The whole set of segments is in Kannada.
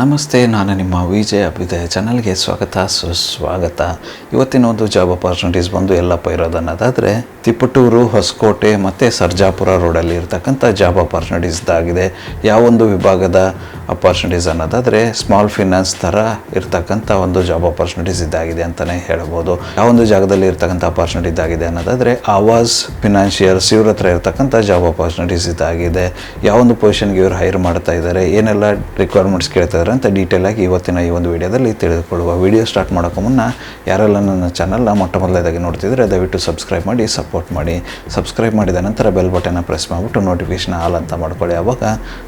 ನಮಸ್ತೆ, ನಾನು ನಿಮ್ಮ ವಿಜಯ್ ಅಭ್ಯುದಯ ಚಾನಲ್ಗೆ ಸ್ವಾಗತ, ಸುಸ್ವಾಗತ. ಇವತ್ತಿನ ಒಂದು ಜಾಬ್ ಅಪರ್ಚುನಿಟೀಸ್ ಬಂದು ಎಲ್ಲಪ್ಪ ಇರೋದನ್ನೋದಾದರೆ ತಿಪ್ಪಟೂರು ಹೊಸಕೋಟೆ ಮತ್ತು ಸರ್ಜಾಪುರ ರೋಡಲ್ಲಿ ಇರ್ತಕ್ಕಂಥ ಜಾಬ್ ಅಪರ್ಚುನಿಟೀಸ್ದಾಗಿದೆ ಯಾವೊಂದು ವಿಭಾಗದ ಅಪರ್ಚುನಿಟೀಸ್ ಅನ್ನೋದಾದರೆ ಸ್ಮಾಲ್ ಫಿನಾನ್ಸ್ ಥರ ಇರ್ತಕ್ಕಂಥ ಒಂದು ಜಾಬ್ ಅಪಾರ್ಚುನಿಟೀಸ್ ಇದಾಗಿದೆ ಅಂತಲೇ ಹೇಳ್ಬೋದು. ಯಾವೊಂದು ಜಾಗದಲ್ಲಿ ಇರ್ತಕ್ಕಂಥ ಅಪರ್ಚುನಿಟಿ ಇದಾಗಿದೆ ಅನ್ನೋದಾದರೆ ಆವಾಸ್ ಫಿನಾನ್ಷಿಯರ್ಸ್ ಇವ್ರ ಹತ್ರ ಇರ್ತಕ್ಕಂಥ ಜಾಬ್ ಅಪಾರ್ಚುನಿಟೀಸ್ ಇದಾಗಿದೆ. ಯಾವೊಂದು ಪೊಸಿಷನ್ಗೆ ಇವರು ಹೈರ್ ಮಾಡ್ತಾ ಇದ್ದಾರೆ ಏನೆಲ್ಲ ರಿಕ್ವೈರ್ಮೆಂಟ್ಸ್ ಕೇಳ್ತಾ ಅಂತ ಡೀಟೇಲ್ ಆಗಿ ಇವತ್ತಿನ ಈ ಒಂದು ವಿಡಿಯೋದಲ್ಲಿ ತಿಳಿದುಕೊಳ್ಳುವ ವಿಡಿಯೋ ಸ್ಟಾರ್ಟ್ ಮಾಡೋಕ್ಕೂ ಮುನ್ನ ಯಾರೆಲ್ಲ ನನ್ನ ಚಾನಲ್ನ ಮೊಟ್ಟ ಮೊದಲನೇದಾಗಿ ನೋಡ್ತಿದ್ರೆ ದಯವಿಟ್ಟು ಸಬ್ಸ್ಕ್ರೈಬ್ ಮಾಡಿ ಸಪೋರ್ಟ್ ಮಾಡಿ. ಸಬ್ಸ್ಕ್ರೈಬ್ ಮಾಡಿದ ನಂತರ ಬೆಲ್ ಬಟನ್ನ ಪ್ರೆಸ್ ಮಾಡಿಬಿಟ್ಟು ನೋಟಿಫಿಕೇಷನ್ ಆಲ್ ಅಂತ ಮಾಡ್ಕೊಳ್ಳಿ. ಆವಾಗ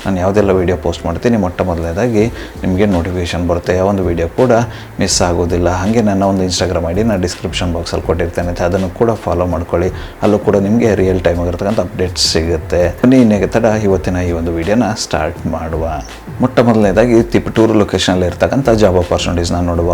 ನಾನು ಯಾವುದೆಲ್ಲ ವೀಡಿಯೋ ಪೋಸ್ಟ್ ಮಾಡ್ತೀನಿ ಮೊಟ್ಟ ಮೊದಲನೇದಾಗಿ ನಿಮಗೆ ನೋಟಿಫಿಕೇಷನ್ ಬರುತ್ತೆ. ಯಾವ ಒಂದು ವಿಡಿಯೋ ಕೂಡ ಮಿಸ್ ಆಗೋದಿಲ್ಲ. ಹಾಗೆ ನನ್ನ ಒಂದು ಇನ್ಸ್ಟಾಗ್ರಾಮ್ ಐ ಡಿ ನಾನು ಡಿಸ್ಕ್ರಿಪ್ಷನ್ ಬಾಕ್ಸಲ್ಲಿ ಕೊಟ್ಟಿರ್ತೇನೆ ಅಂತ ಅದನ್ನು ಕೂಡ ಫಾಲೋ ಮಾಡ್ಕೊಳ್ಳಿ. ಅಲ್ಲೂ ಕೂಡ ನಿಮಗೆ ರಿಯಲ್ ಟೈಮ್ ಆಗಿರ್ತಕ್ಕಂಥ ಅಪ್ಡೇಟ್ಸ್ ಸಿಗುತ್ತೆ. ಬನ್ನಿ ತಡ ಇವತ್ತಿನ ಈ ಒಂದು ವಿಡಿಯೋನ ಸ್ಟಾರ್ಟ್ ಮಾಡುವ. ಮೊಟ್ಟ ಮೊದಲನೇದಾಗಿ ತಿಪ್ಟೂರು ಲೊಕೇಶನಲ್ಲಿ ಇರ್ತಕ್ಕಂಥ ಜಾಬ್ ಅಪರ್ಚುನಿಟೀಸ್ನ ನೋಡುವ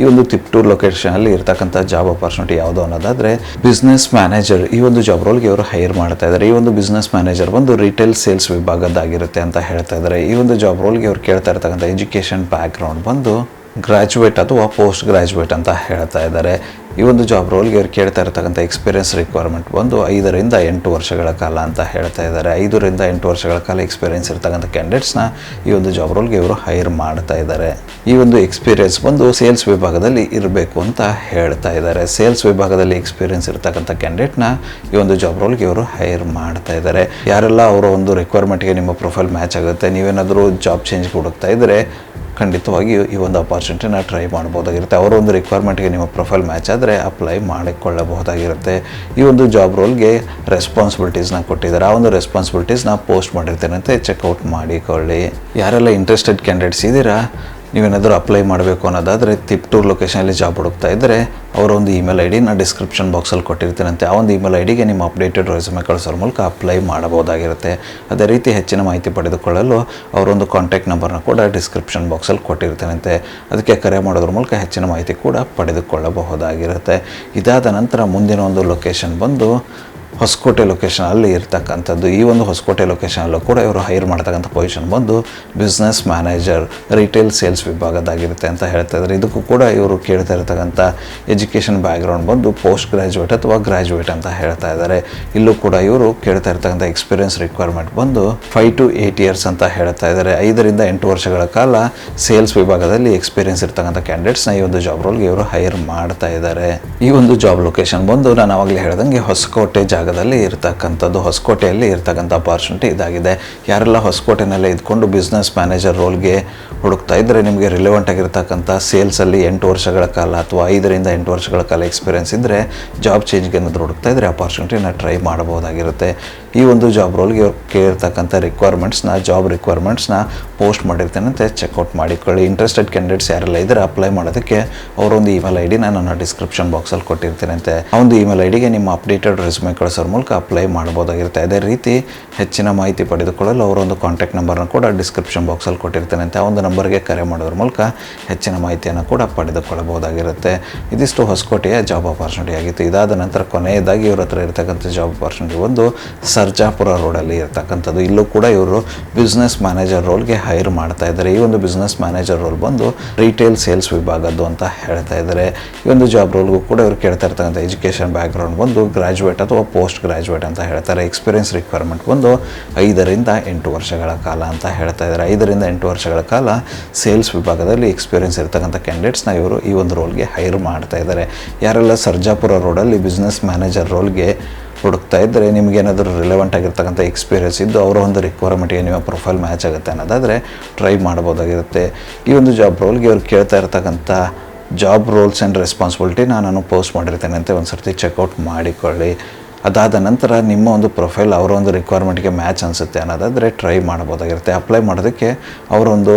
ಈ ಒಂದು ತಿಪ್ಟೂರು ಲೊಕೇಶನಲ್ಲಿ ಇರ್ತಕ್ಕಂಥ ಜಾಬ್ ಅಪರ್ಚುನಿಟಿ ಯಾವುದು ಅನ್ನೋದಾದರೆ ಬಿಸ್ನೆಸ್ ಮ್ಯಾನೇಜರ್ ಈ ಒಂದು ಜಾಬ್ ರೋಲ್ಗೆ ಇವರು ಹೈರ್ ಮಾಡ್ತಾ ಇದ್ದಾರೆ ಈ ಒಂದು ಬಿಸ್ನೆಸ್ ಮ್ಯಾನೇಜರ್ ಬಂದು ರಿಟೇಲ್ ಸೇಲ್ಸ್ ವಿಭಾಗದಾಗಿರುತ್ತೆ ಅಂತ ಹೇಳ್ತಾ ಇದ್ದಾರೆ ಈ ಒಂದು ಜಾಬ್ ರೋಲ್ಗೆ ಇವರು ಕೇಳ್ತಾ ಇರ್ತಕ್ಕಂಥ ಎಜುಕೇಷನ್ ಬ್ಯಾಕ್ಗ್ರೌಂಡ್ ಬಂದು ಗ್ರ್ಯಾಜುಯೇಟ್ ಅಥವಾ ಪೋಸ್ಟ್ ಗ್ರ್ಯಾಜುಯೇಟ್ ಅಂತ ಹೇಳ್ತಾ ಇದ್ದಾರೆ ಈ ಒಂದು ಜಾಬ್ ರೋಲ್ಗೆ ಇವ್ರು ಕೇಳ್ತಾ ಇರ್ತಕ್ಕಂಥ ಎಕ್ಸ್ಪೀರಿಯನ್ಸ್ ರಿಕ್ವೈರ್ಮೆಂಟ್ ಒಂದು ಐದರಿಂದ ಎಂಟು ವರ್ಷಗಳ ಕಾಲ ಅಂತ ಹೇಳ್ತಾ ಇದ್ದಾರೆ. ಐದರಿಂದ ಎಂಟು ವರ್ಷಗಳ ಕಾಲ ಎಕ್ಸ್ಪೀರಿಯನ್ಸ್ ಇರ್ತಕ್ಕಂಥ ಕ್ಯಾಂಡಿಡೇಟ್ಸ್ನ ಈ ಒಂದು ಜಾಬ್ ರೋಲ್ಗೆ ಇವರು ಹೈರ್ ಮಾಡ್ತಾ ಇದ್ದಾರೆ. ಈ ಒಂದು ಎಕ್ಸ್ಪೀರಿಯನ್ಸ್ ಬಂದು ಸೇಲ್ಸ್ ವಿಭಾಗದಲ್ಲಿ ಇರಬೇಕು ಅಂತ ಹೇಳ್ತಾ ಇದ್ದಾರೆ. ಸೇಲ್ಸ್ ವಿಭಾಗದಲ್ಲಿ ಎಕ್ಸ್ಪೀರಿಯನ್ಸ್ ಇರ್ತಕ್ಕಂಥ ಕ್ಯಾಂಡಿಡೇಟ್ನ ಈ ಒಂದು ಜಾಬ್ ರೋಲ್ಗೆ ಇವರು ಹೈರ್ ಮಾಡ್ತಾ ಇದ್ದಾರೆ. ಯಾರೆಲ್ಲ ಅವರ ಒಂದು ರಿಕ್ವೈರ್ಮೆಂಟ್ಗೆ ನಿಮ್ಮ ಪ್ರೊಫೈಲ್ ಮ್ಯಾಚ್ ಆಗುತ್ತೆ, ನೀವೇನಾದರೂ ಜಾಬ್ ಚೇಂಜ್ ಹುಡುಕ್ತಾ ಇದ್ದರೆ ಖಂಡಿತವಾಗಿಯೂ ಈ ಒಂದು ಅಪಾರ್ಚುನಿಟಿನ ಟ್ರೈ ಮಾಡ್ಬೋದಾಗಿರುತ್ತೆ. ಅವರ ಒಂದು ರಿಕ್ವೈರ್ಮೆಂಟ್ಗೆ ನಿಮ್ಮ ಪ್ರೊಫೈಲ್ ಮ್ಯಾಚ್ ಆದರೆ ಅಪ್ಲೈ ಮಾಡಿಕೊಳ್ಳಬಹುದಾಗಿರುತ್ತೆ. ಈ ಒಂದು ಜಾಬ್ ರೋಲ್ಗೆ ರೆಸ್ಪಾನ್ಸಿಬಿಲಿಟೀಸ್ನ ಕೊಟ್ಟಿದ್ದಾರೆ. ಆ ಒಂದು ರೆಸ್ಪಾನ್ಸಿಬಿಲಿಟೀಸ್ನ ಪೋಸ್ಟ್ ಮಾಡಿರ್ತೇನೆ ಅಂತ ಚೆಕ್ಔಟ್ ಮಾಡಿಕೊಳ್ಳಿ. ಯಾರೆಲ್ಲ ಇಂಟ್ರೆಸ್ಟೆಡ್ ಕ್ಯಾಂಡಿಡೇಟ್ಸ್ ಇದ್ದೀರಾ ನೀವೇನಾದರೂ ಅಪ್ಲೈ ಮಾಡಬೇಕು ಅನ್ನೋದಾದರೆ ತಿಪ್ಟೂರ್ ಲೊಕೇಶನಲ್ಲಿ ಜಾಬ್ ಹುಡುಕ್ತಾ ಇದ್ದರೆ ಅವರ ಒಂದು ಇಮೇಲ್ ಐ ಡಿ ನಾನು ಡಿಸ್ಕ್ರಿಪ್ಷನ್ ಬಾಕ್ಸಲ್ಲಿ ಕೊಟ್ಟಿರ್ತೀನಂತೆ. ಆ ಒಂದು ಇಮೇಲ್ ಐ ಡಿಗೆ ನಿಮ್ಮ ಅಪ್ಡೇಟೆಡ್ ರೆಸ್ಯೂಮೆ ಕಳಿಸೋರ ಮೂಲಕ ಅಪ್ಲೈ ಮಾಡಬಹುದಾಗಿರುತ್ತೆ. ಅದೇ ರೀತಿ ಹೆಚ್ಚಿನ ಮಾಹಿತಿ ಪಡೆದುಕೊಳ್ಳಲು ಅವರೊಂದು ಕಾಂಟ್ಯಾಕ್ಟ್ ನಂಬರ್ನ ಕೂಡ ಡಿಸ್ಕ್ರಿಪ್ಷನ್ ಬಾಕ್ಸಲ್ಲಿ ಕೊಟ್ಟಿರ್ತೀನಂತೆ. ಅದಕ್ಕೆ ಕರೆ ಮಾಡೋದ್ರ ಮೂಲಕ ಹೆಚ್ಚಿನ ಮಾಹಿತಿ ಕೂಡ ಪಡೆದುಕೊಳ್ಳಬಹುದಾಗಿರುತ್ತೆ. ಇದಾದ ನಂತರ ಮುಂದಿನ ಒಂದು ಲೊಕೇಶನ್ ಬಂದು ಹೊಸಕೋಟೆ ಲೊಕೇಶನ್ ಅಲ್ಲಿ ಇರ್ತಕ್ಕಂಥದ್ದು. ಈ ಒಂದು ಹೊಸಕೋಟೆ ಲೊಕೇಶನಲ್ಲೂ ಕೂಡ ಇವರು ಹೈರ್ ಮಾಡ್ತಕ್ಕಂಥ ಪೊಸಿಷನ್ ಬಂದು ಬಿಸ್ನೆಸ್ ಮ್ಯಾನೇಜರ್ ರಿಟೇಲ್ ಸೇಲ್ಸ್ ವಿಭಾಗದಾಗಿರುತ್ತೆ ಅಂತ ಹೇಳ್ತಾ ಇದ್ದಾರೆ ಇದಕ್ಕೂ ಕೂಡ ಇವರು ಕೇಳ್ತಾ ಇರ್ತಕ್ಕಂಥ ಎಜುಕೇಷನ್ ಬ್ಯಾಕ್ಗ್ರೌಂಡ್ ಬಂದು ಪೋಸ್ಟ್ ಗ್ರ್ಯಾಜುಯೇಟ್ ಅಥವಾ ಗ್ರ್ಯಾಜುಯೇಟ್ ಅಂತ ಹೇಳ್ತಾ ಇದ್ದಾರೆ ಇಲ್ಲೂ ಕೂಡ ಇವರು ಕೇಳ್ತಾ ಇರ್ತಕ್ಕಂಥ ಎಕ್ಸ್ಪೀರಿಯನ್ಸ್ ರಿಕ್ವೈರ್ಮೆಂಟ್ ಬಂದು ಫೈವ್ ಟು ಏಯ್ಟ್ ಇಯರ್ಸ್ ಅಂತ ಹೇಳ್ತಾ ಇದ್ದಾರೆ ಐದರಿಂದ ಎಂಟು ವರ್ಷಗಳ ಕಾಲ ಸೇಲ್ಸ್ ವಿಭಾಗದಲ್ಲಿ ಎಕ್ಸ್ಪೀರಿಯನ್ಸ್ ಇರ್ತಕ್ಕಂಥ ಕ್ಯಾಂಡಿಡೇಟ್ಸ್ನ ಈ ಒಂದು ಜಾಬ್ ರೋಲ್ಗೆ ಇವರು ಹೈರ್ ಮಾಡ್ತಾ ಇದ್ದಾರೆ ಈ ಒಂದು ಜಾಬ್ ಲೊಕೇಶನ್ ಬಂದು ನಾನು ಆವಾಗಲೇ ಹೇಳ್ದಂಗೆ ಹೊಸಕೋಟೆ ಜಾಗದಲ್ಲಿ ಇರ್ತಕ್ಕಂಥದ್ದು, ಹೊಸಕೋಟೆಯಲ್ಲಿ ಇರ್ತಕ್ಕಂಥ ಅಪಾರ್ಚುನಿಟಿ ಇದಾಗಿದೆ. ಯಾರೆಲ್ಲ ಹೊಸಕೋಟೆನಲ್ಲೇ ಇದ್ಕೊಂಡು ಬಿಸ್ನೆಸ್ ಮ್ಯಾನೇಜರ್ ರೋಲ್ಗೆ ಹುಡುಕ್ತಾ ಇದ್ದರೆ ನಿಮಗೆ ರಿಲೆವೆಂಟ್ ಆಗಿರ್ತಕ್ಕಂಥ ಸೇಲ್ಸಲ್ಲಿ ಎಂಟು ವರ್ಷಗಳ ಕಾಲ ಅಥವಾ ಐದರಿಂದ ಎಂಟು ವರ್ಷಗಳ ಕಾಲ ಎಕ್ಸ್ಪೀರಿಯನ್ಸ್ ಇದ್ದರೆ ಜಾಬ್ ಚೇಂಜ್ಗೆ ಏನಾದರೂ ಹುಡುಕ್ತಾ ಇದ್ದರೆ ಅಪಾರ್ಚುನಿಟಿನ ಟ್ರೈ ಮಾಡಬಹುದಾಗಿರುತ್ತೆ. ಈ ಒಂದು ಜಾಬ್ ರೋಲ್ಗೆ ಇವ್ರು ಕೇಳಿರ್ತಕ್ಕಂಥ ರಿಕ್ವೈರ್ಮೆಂಟ್ಸ್ನ ಜಾಬ್ ರಿಕ್ವೈರ್ಮೆಂಟ್ಸ್ನ ಪೋಸ್ಟ್ ಮಾಡಿರ್ತೇನಂತೆ ಚೆಕ್ಔಟ್ ಮಾಡಿಕೊಳ್ಳಿ. ಇಂಟ್ರೆಸ್ಟೆಡ್ ಕ್ಯಾಂಡಿಡೇಟ್ಸ್ ಯಾರೆಲ್ಲ ಇದ್ದರೆ ಅಪ್ಲೈ ಮಾಡೋದಕ್ಕೆ ಅವರೊಂದು ಇಮೇಲ್ ಐ ಡಿನ ನನ್ನ ಡಿಸ್ಕ್ರಿಪ್ಷನ್ ಬಾಕ್ಸಲ್ಲಿ ಕೊಟ್ಟಿರ್ತೀನಂತೆ ಆ ಒಂದು ಇಮೇಲ್ ಐ ಡಿಗೆ ನಿಮ್ಮ ಅಪ್ಡೇಟೆಡ್ ರೆಸ್ಯೂಮೆ ಕಳಿಸೋರ ಮೂಲಕ ಅಪ್ಲೈ ಮಾಡ್ಬೋದಾಗಿರುತ್ತೆ ಅದೇ ರೀತಿ ಹೆಚ್ಚಿನ ಮಾಹಿತಿ ಪಡೆದುಕೊಳ್ಳಲು ಅವರೊಂದು ಕಾಂಟ್ಯಾಕ್ಟ್ ನಂಬರ್ನ ಕೂಡ ಡಿಸ್ಕ್ರಿಪ್ಷನ್ ಬಾಕ್ಸಲ್ಲಿ ಅಂತ. ಆ ಒಂದು ನಂಬರ್ಗೆ ಕರೆ ಮಾಡೋದ್ರ ಮೂಲಕ ಹೆಚ್ಚಿನ ಮಾಹಿತಿಯನ್ನು ಕೂಡ ಪಡೆದುಕೊಳ್ಳಬಹುದಾಗಿರುತ್ತೆ. ಇದಿಷ್ಟು ಹೊಸಕೋಟೆಯ ಜಾಬ್ ಅಪಾರ್ಚುನಿಟಿ ಆಗಿತ್ತು. ಇದಾದ ನಂತರ ಕೊನೆಯದಾಗಿ ಇವ್ರ ಹತ್ರ ಇರತಕ್ಕಂಥ ಜಾಬ್ ಅಪಾರ್ಚುನಿಟಿ ಒಂದು ಸರ್ಜಾಪುರ ರೋಡಲ್ಲಿ ಇರ್ತಕ್ಕಂಥದ್ದು. ಇಲ್ಲೂ ಕೂಡ ಇವರು ಬಿಸ್ನೆಸ್ ಮ್ಯಾನೇಜರ್ ರೋಲ್ಗೆ ಹೈರ್ ಮಾಡ್ತಾ ಇದ್ದಾರೆ. ಈ ಒಂದು ಬಿಸ್ನೆಸ್ ಮ್ಯಾನೇಜರ್ ರೋಲ್ ಬಂದು ರಿಟೇಲ್ ಸೇಲ್ಸ್ ವಿಭಾಗದ್ದು ಅಂತ ಹೇಳ್ತಾ ಇದ್ದಾರೆ. ಈ ಒಂದು ಜಾಬ್ ರೋಲ್ಗೂ ಕೂಡ ಇವರು ಕೇಳ್ತಾ ಇರ್ತಕ್ಕಂಥ ಎಜುಕೇಷನ್ ಬ್ಯಾಕ್ಗ್ರೌಂಡ್ ಬಂದು ಗ್ರಾಜುಯೇಟ್ ಅಥವಾ ಪೋಸ್ಟ್ ಗ್ರಾಜುಯೇಟ್ ಅಂತ ಹೇಳ್ತಾರೆ. ಎಕ್ಸ್ಪೀರಿಯನ್ಸ್ ರಿಕ್ವೈರ್ಮೆಂಟ್ ಬಂದು ಐದರಿಂದ ಎಂಟು ವರ್ಷಗಳ ಕಾಲ ಅಂತ ಹೇಳ್ತಾ ಇದ್ದಾರೆ. ಐದರಿಂದ ಎಂಟು ವರ್ಷಗಳ ಕಾಲ ಸೇಲ್ಸ್ ವಿಭಾಗದಲ್ಲಿ ಎಕ್ಸ್ಪೀರಿಯನ್ಸ್ ಇರ್ತಕ್ಕಂಥ ಕ್ಯಾಂಡಿಡೇಟ್ಸ್ನ ಇವರು ಈ ಒಂದು ರೋಲ್ಗೆ ಹೈರ್ ಮಾಡ್ತಾ ಇದ್ದಾರೆ. ಯಾರೆಲ್ಲ ಸರ್ಜಾಪುರ ರೋಡಲ್ಲಿ ಬಿಸ್ನೆಸ್ ಮ್ಯಾನೇಜರ್ ರೋಲ್ಗೆ ಹುಡುಕ್ತಾ ಇದ್ದರೆ ನಿಮಗೇನಾದರೂ ರಿಲೆವೆಂಟ್ ಆಗಿರ್ತಕ್ಕಂಥ ಎಕ್ಸ್ಪೀರಿಯನ್ಸ್ ಇದ್ದು ಅವರ ಒಂದು ರಿಕ್ವೈರ್ಮೆಂಟ್ಗೆ ನಿಮ್ಮ ಪ್ರೊಫೈಲ್ ಮ್ಯಾಚ್ ಆಗುತ್ತೆ ಅನ್ನೋದಾದರೆ ಟ್ರೈ ಮಾಡ್ಬೋದಾಗಿರುತ್ತೆ. ಈ ಒಂದು ಜಾಬ್ ರೋಲ್ಗೆ ಅವ್ರು ಕೇಳ್ತಾ ಇರ್ತಕ್ಕಂಥ ಜಾಬ್ ರೋಲ್ಸ್ ಆ್ಯಂಡ್ ರೆಸ್ಪಾನ್ಸಿಬಿಲಿಟಿ ನಾನು ಪೋಸ್ಟ್ ಮಾಡಿರ್ತೇನೆ ಅಂತ ಒಂದು ಸರ್ತಿ ಚೆಕ್ಔಟ್ ಮಾಡಿಕೊಳ್ಳಿ. ಅದಾದ ನಂತರ ನಿಮ್ಮ ಒಂದು ಪ್ರೊಫೈಲ್ ಅವರ ಒಂದು ರಿಕ್ವೈರ್ಮೆಂಟ್ಗೆ ಮ್ಯಾಚ್ ಅನಿಸುತ್ತೆ ಅನ್ನೋದಾದರೆ ಟ್ರೈ ಮಾಡ್ಬೋದಾಗಿರುತ್ತೆ. ಅಪ್ಲೈ ಮಾಡೋದಕ್ಕೆ ಅವರೊಂದು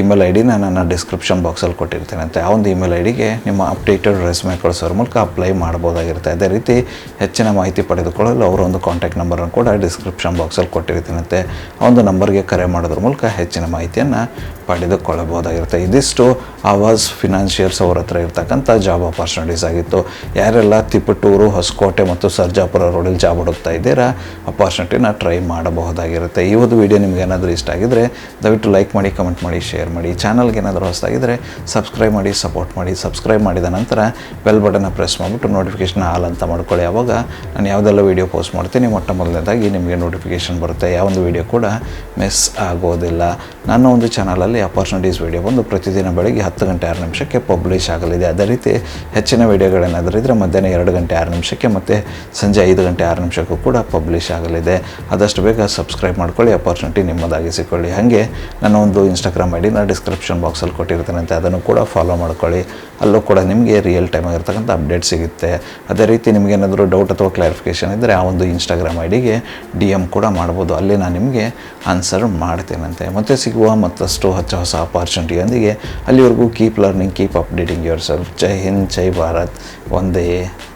ಇಮೇಲ್ ಐ ಡಿನ ನನ್ನ ಡಿಸ್ಕ್ರಿಪ್ಷನ್ ಬಾಕ್ಸಲ್ಲಿ ಕೊಟ್ಟಿರ್ತೀನಂತೆ. ಆ ಒಂದು ಇಮೇಲ್ ಐ ಡಿಗೆ ನಿಮ್ಮ ಅಪ್ಡೇಟೆಡ್ ರೆಸ್ಮೆ ಕಳಿಸೋರ ಮೂಲಕ ಅಪ್ಲೈ ಮಾಡ್ಬೋದಾಗಿರುತ್ತೆ ಅದೇ ರೀತಿ ಹೆಚ್ಚಿನ ಮಾಹಿತಿ ಪಡೆದುಕೊಳ್ಳಲು ಅವರ ಒಂದು ಕಾಂಟ್ಯಾಕ್ಟ್ ನಂಬರನ್ನು ಕೂಡ ಡಿಸ್ಕ್ರಿಪ್ಷನ್ ಬಾಕ್ಸಲ್ಲಿ ಕೊಟ್ಟಿರ್ತೀನಂತೆ. ಆ ಒಂದು ನಂಬರ್ಗೆ ಕರೆ ಮಾಡೋದ್ರ ಮೂಲಕ ಹೆಚ್ಚಿನ ಮಾಹಿತಿಯನ್ನು ಪಡೆದುಕೊಳ್ಳಬಹುದಾಗಿರುತ್ತೆ. ಇದಿಷ್ಟು ಆವಾಜ್ ಫಿನಾನ್ಷಿಯರ್ಸ್ ಅವ್ರ ಹತ್ರ ಇರ್ತಕ್ಕಂಥ ಜಾಬ್ ಅಪಾರ್ಚುನಿಟೀಸ್ ಆಗಿತ್ತು. ಯಾರೆಲ್ಲ ತಿಪ್ಪಟೂರು ಹೊಸಕೋಟೆ ಮತ್ತು ಸರ್ಜಾಪುರ ರೋಡಲ್ಲಿ ಜಾಬ್ ಹುಡುಕ್ತಾ ಇದ್ದೀರಾ ಅಪಾರ್ಚುನಿಟಿನ ಟ್ರೈ ಮಾಡಬಹುದಾಗಿರುತ್ತೆ. ಈ ಒಂದು ವಿಡಿಯೋ ನಿಮ್ಗೆ ಏನಾದರೂ ಇಷ್ಟ ಆಗಿದ್ರೆ ದಯವಿಟ್ಟು ಲೈಕ್ ಮಾಡಿ ಕಮೆಂಟ್ ಮಾಡಿ ಶೇರ್ ಶೇರ್ ಮಾಡಿ ಚಾನಲ್ಗೆ ಏನಾದರೂ ಹೊಸದಾಗಿದ್ದರೆ ಸಬ್ಸ್ಕ್ರೈಬ್ ಮಾಡಿ ಸಪೋರ್ಟ್ ಮಾಡಿ ಸಬ್ಸ್ಕ್ರೈಬ್ ಮಾಡಿದ ನಂತರ ಬೆಲ್ ಬಟನ್ನ ಪ್ರೆಸ್ ಮಾಡಿಬಿಟ್ಟು ನೋಟಿಫಿಕೇಷನ್ ಹಾಲ್ ಅಂತ ಮಾಡ್ಕೊಳ್ಳಿ. ಆವಾಗ ನಾನು ಯಾವುದೆಲ್ಲ ವೀಡಿಯೋ ಪೋಸ್ಟ್ ಮಾಡ್ತೀನಿ, ಮೊಟ್ಟ ಮೊದಲನೇದಾಗಿ ನಿಮಗೆ ನೋಟಿಫಿಕೇಷನ್ ಬರುತ್ತೆ. ಯಾವೊಂದು ವೀಡಿಯೋ ಕೂಡ ಮಿಸ್ ಆಗೋದಿಲ್ಲ. ನನ್ನ ಒಂದು ಚಾನಲಲ್ಲಿ ಅಪರ್ಚುನಿಟೀಸ್ ವೀಡಿಯೋ ಬಂದು ಪ್ರತಿದಿನ ಬೆಳಗ್ಗೆ ಹತ್ತು ಗಂಟೆ ಆರು ನಿಮಿಷಕ್ಕೆ ಪಬ್ಲಿಷ್ ಆಗಲಿದೆ. ಅದೇ ರೀತಿ ಹೆಚ್ಚಿನ ವೀಡಿಯೋಗಳೇನಾದರೂ ಇದ್ದರೆ ಮಧ್ಯಾಹ್ನ ಎರಡು ಗಂಟೆ ಆರು ನಿಮಿಷಕ್ಕೆ ಮತ್ತು ಸಂಜೆ ಐದು ಗಂಟೆ ಆರು ನಿಮಿಷಕ್ಕೂ ಕೂಡ ಪಬ್ಲಿಷ್ ಆಗಲಿದೆ. ಆದಷ್ಟು ಬೇಗ ಸಬ್ಸ್ಕ್ರೈಬ್ ಮಾಡ್ಕೊಳ್ಳಿ ಅಪರ್ಚುನಿಟಿ ನಿಮ್ಮದಾಗಿಸಿಕೊಳ್ಳಿ. ಹಾಗೆ ನನ್ನ ಒಂದು ಇನ್ಸ್ಟಾಗ್ರಾಮ್ ಐ ಡಿನ ಡಿಸ್ಕ್ರಿಪ್ಷನ್ ಬಾಕ್ಸಲ್ಲಿ ಕೊಟ್ಟಿರ್ತಾನಂತೆ, ಅದನ್ನು ಕೂಡ ಫಾಲೋ ಮಾಡ್ಕೊಳ್ಳಿ. ಅಲ್ಲೂ ಕೂಡ ನಿಮಗೆ ರಿಯಲ್ ಟೈಮ್ ಆಗಿರ್ತಕ್ಕಂಥ ಅಪ್ಡೇಟ್ ಸಿಗುತ್ತೆ. ಅದೇ ರೀತಿ ನಿಮಗೇನಾದರೂ ಡೌಟ್ ಅಥವಾ ಕ್ಲಾರಿಫಿಕೇಷನ್ ಇದ್ದರೆ ಆ ಒಂದು ಇನ್ಸ್ಟಾಗ್ರಾಮ್ ಐ ಡಿಗೆ ಡಿ ಎಂ ಕೂಡ ಮಾಡ್ಬೋದು. ಅಲ್ಲಿ ನಾನು ನಿಮಗೆ ಆನ್ಸರ್ ಮಾಡ್ತೇನಂತೆ. ಮತ್ತೆ ಸಿಗುವ ಮತ್ತಷ್ಟು ಹೊಸ ಹೊಸ ಅಪಾರ್ಚುನಿಟಿಯೊಂದಿಗೆ ಅಲ್ಲಿವರೆಗೂ keep learning keep updating yourself Jai Hind, Jai Bharat. Vande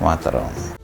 Mataram.